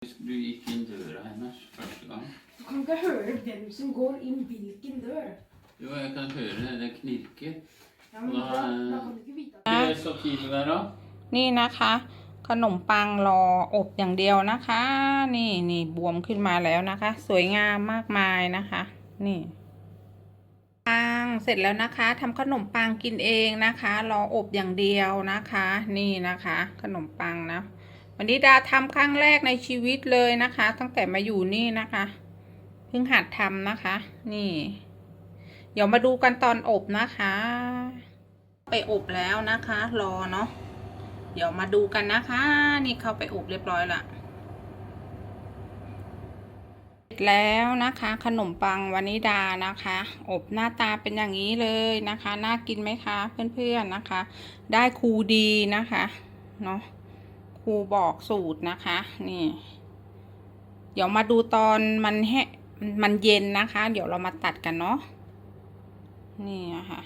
du gick in dörren hennes första gången. Du kan ikke høre hvem som går inn hvilken dør. Jo, jag kan höra det, det knirker. Ja, men da, da kan du ikke vite at Hur är stativet där då? นี่นะคะ ขนมปังรออบอย่างเดียวนะคะ นี่นี่บวมขึ้นมาแล้วนะคะ สวยงามมากมายนะคะ นี่ปังเสร็จแล้วนะคะทำขนมปังกินเองนะคะ รออบอย่างเดียวนะคะ นี่นะคะ ขนมปังนะ วันนี้ดาทำครั้งแรกในชีวิตเลยนะคะ ตั้งแต่มาอยู่นี่นะคะเพิ่งหัดทำนะคะ นี่ เดี๋ยวมาดูกันตอนอบนะคะ ไปอบแล้วนะคะ รอเนาะเดี๋ยวมาดูกันนะคะ นี่เข้าไปอบเรียบร้อยละเสร็จแล้วนะคะ ขนมปังวานิดานะคะ อบหน้าตาเป็นอย่างนี้เลยนะคะ น่ากินไหมคะ เพื่อนๆนะคะ ได้ครูดีนะคะ เนาะ รูบอกสูตรนะคะ นี่ เดี๋ยวมาดูตอนมันแห้มันเย็นนะคะ เดี๋ยวเรามาตัดกันเนาะนี่นะคะ